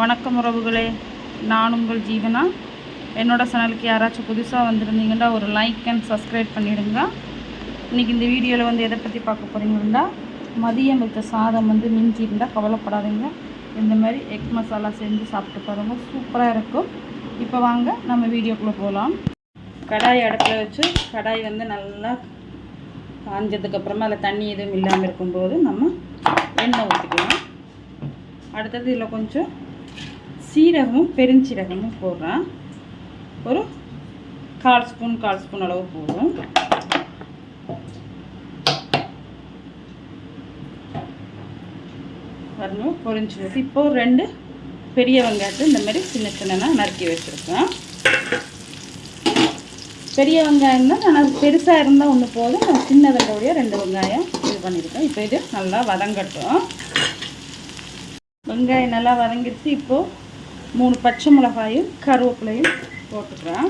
வணக்கம் உறவுகளே. நான் உங்கள் ஜீவனா? என்னோடய சேனலுக்கு யாராச்சும் புதுசாக வந்திருந்தீங்கன்னா ஒரு லைக் அண்ட் சப்ஸ்கிரைப் பண்ணிவிடுங்க இன்றைக்கி இந்த வீடியோவில் வந்து எதை பற்றி பார்க்க போகிறீங்கன்னா மதியம் வைத்த சாதம் வந்து மிஞ்சி இருந்தால் கவலைப்படாதீங்க. இந்த மாதிரி எக் மசாலா செஞ்சு சாப்பிட்டு பாருங்கள் சூப்பராக இருக்கும். இப்போ வாங்க நம்ம வீடியோக்குள்ளே போகலாம் கடாய் அடுப்பில் வச்சு கடாய் வந்து நல்லா காஞ்சதுக்கப்புறமா அதில் தண்ணி எதுவும் இல்லாமல் இருக்கும்போது நம்ம எண்ணெய் ஊற்றிக்கலாம் அடுத்தது இதில் கொஞ்சம் சீரகமும் பெருஞ்சீரகமும் போடுறேன். ஒரு கால் ஸ்பூன் கால் ஸ்பூன் அளவு போதும். வரணும் பொரிஞ்சு வச்சு இப்போது ரெண்டு பெரிய வெங்காயத்தை இந்த மாதிரி சின்ன சின்னதாக நறுக்கி வச்சுருக்கேன். பெரிய வெங்காயம் தான் ஆனால் பெருசாக இருந்தால் ஒன்று போதும். நான் சின்னதோடைய ரெண்டு வெங்காயம் இது பண்ணியிருக்கேன். இப்போ இது நல்லா வதங்கட்டும். வெங்காயம் நல்லா வதங்கிடுச்சு. இப்போது மூணு பச்சை மிளகாயும் கருவேப்பிலையும் போட்டுக்கிறேன்.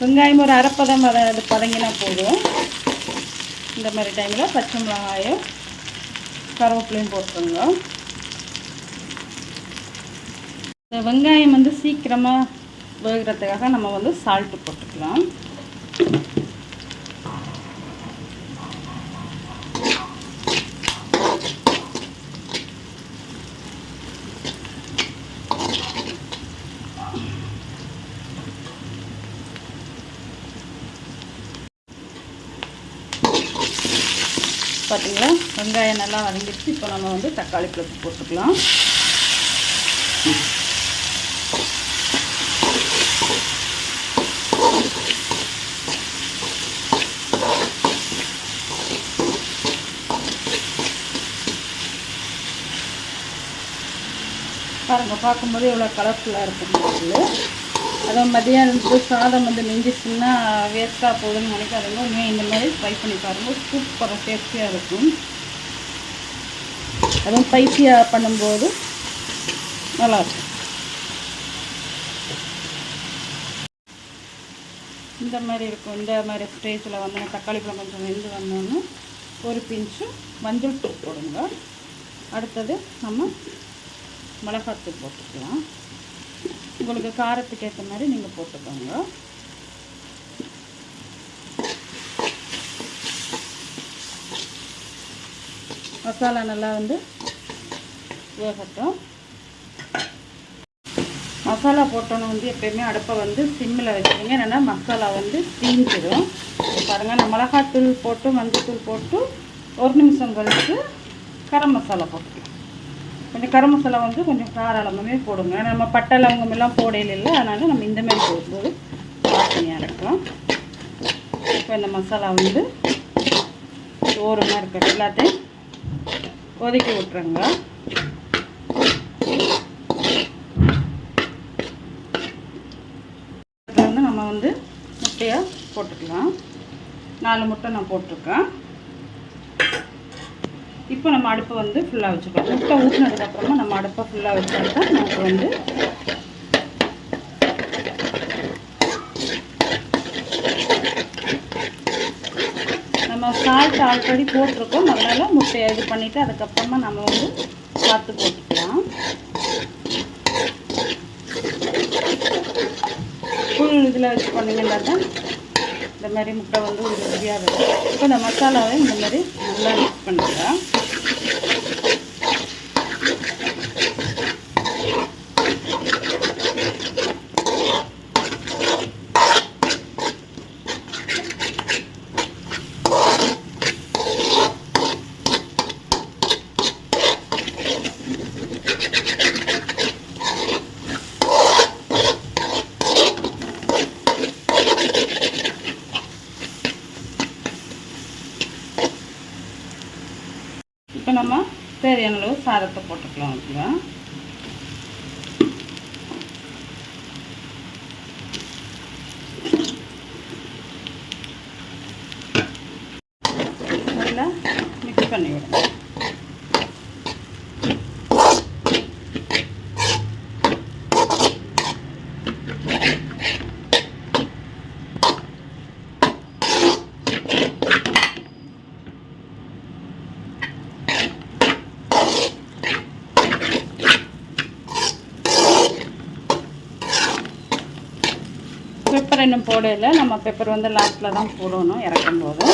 வெங்காயம் ஒரு அரைப்பதம் வத அது பதங்கினா போதும். இந்த மாதிரி டைமில் பச்சை மிளகாயும் கருவேப்பிலையும் போட்டுருங்க இந்த வெங்காயம் வந்து சீக்கிரமாக வேகிறதுக்காக நம்ம வந்து சால்ட்டு போட்டுக்கலாம். பார்த்தீங்களா? வெங்காயம் நல்லா வதங்கிடுச்சு. இப்போ நம்ம வந்து தக்காளி பழத்து போட்டுக்கலாம். பாருங்க பார்க்கும்போது எவ்வளோ கலர்ஃபுல்லாக இருக்குன்னு அதுவும் மதியானம் வந்து சாதம் வந்து மிஞ்சிச்சுன்னா வேஸ்ட்டாக போகுதுன்னு நினைக்காதீங்க. உண்மையாக இந்த மாதிரி ட்ரை பண்ணி பாருங்கள் சூப்பராக டேஸ்டியாக இருக்கும். அதுவும் ஸ்பைசியாக பண்ணும்போது நல்லாயிருக்கும் இந்த மாதிரி இருக்கும். இந்த மாதிரி ஸ்டேஜில் வந்து தக்காளி பழம் கொஞ்சம் வெந்து வந்தோன்னு ஒரு பிஞ்சு மஞ்சள் தூள் போடுங்க. அடுத்தது நம்ம மிளகாத்தூள் போட்டுக்கலாம். உங்களுக்கு காரத்துக்கு ஏற்ற மாதிரி நீங்கள் போட்டுக்கோங்க. மசாலா நல்லா வந்து வேகட்டும். மசாலா போட்டோன்னு வந்து எப்பயுமே அடுப்பை வந்து சிம்மில் வச்சுருங்க என்னென்னா மசாலா வந்து தீஞ்சிடும் பாருங்கள் நான் மிளகாத்தூள் போட்டு மஞ்சத்தூள் போட்டு ஒரு நிமிஷம் கழித்து கரம் மசாலா போட்டுக்கலாம். கொஞ்சம் கரம் மசாலா வந்து கொஞ்சம் காராளமே போடுங்க. நம்ம பட்டை லவங்கம் எல்லாம் போடையில இல்லை அதனால் நம்ம இந்த மாதிரி போடும்போது வாசனையாக இருக்கும். இப்போ இந்த மசாலா வந்து ஓரமாக இருக்கிற எல்லாத்தையும் கொதிக்க விட்டுருங்க. வந்து நம்ம வந்து முட்டையை போட்டுக்கலாம். நாலு முட்டை நான் போட்டிருக்கேன். இப்போ நம்ம அடுப்பை வந்து ஃபுல்லாக வச்சுக்கலாம். முட்டை ஊற்றினதுக்கப்புறமா நம்ம அடுப்பை ஃபுல்லாக வச்சுருக்கோம் நமக்கு வந்து நம்ம சால்ட் ஆல்ரெடி போட்டிருக்கோம். அதனால் முட்டையை இது பண்ணிவிட்டு அதுக்கப்புறமா நம்ம வந்து பார்த்து போட்டுக்கலாம். ஃபுல் இதில் வச்சு பண்ணிங்கன்னா தான் இந்த மாதிரி முட்டை வந்து ஒரு உறுதியாக இருக்கும். இப்போ இந்த மசாலாவை இந்த மாதிரி நல்லா மிக்ஸ் பண்ணிக்கலாம். இப்போ நம்ம தேவையான அளவு சாதத்தை போட்டுக்கலாம் ஓகேவா நல்லா மிக்ஸ் பண்ணி விடணும் பெப்பர் இன்னும் போடலை. நம்ம பெப்பர் வந்து லாஸ்ட்டில் தான் போடணும் இறக்கும் போது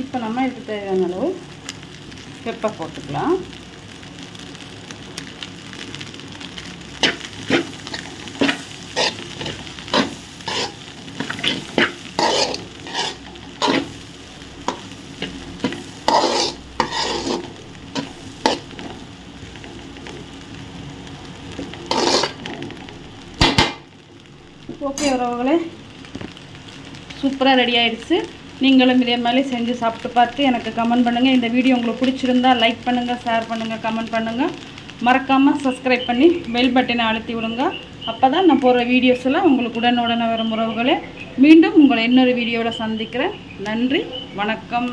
இப்போ நம்ம இதுக்கு தேவையான அளவு பெப்பர் போட்டுக்கலாம். ஓகே உறவுகளே. சூப்பராக ரெடி ஆயிடுச்சு. நீங்களும் இதே மாதிரி செஞ்சு சாப்பிட்டு பார்த்து எனக்கு கமெண்ட் பண்ணுங்கள் இந்த வீடியோ உங்களுக்கு பிடிச்சிருந்தா லைக் பண்ணுங்கள் ஷேர் பண்ணுங்கள் கமெண்ட் பண்ணுங்கள் மறக்காமல் சப்ஸ்கிரைப் பண்ணி பெல் பட்டனை அழுத்தி விடுங்க. அப்போ தான் நான் போகிற வீடியோஸ் எல்லாம் உங்களுக்கு உடனுடனே வரும் உறவுகளே. மீண்டும் உங்களை இன்னொரு வீடியோவில் சந்திக்கிறேன். நன்றி வணக்கம்.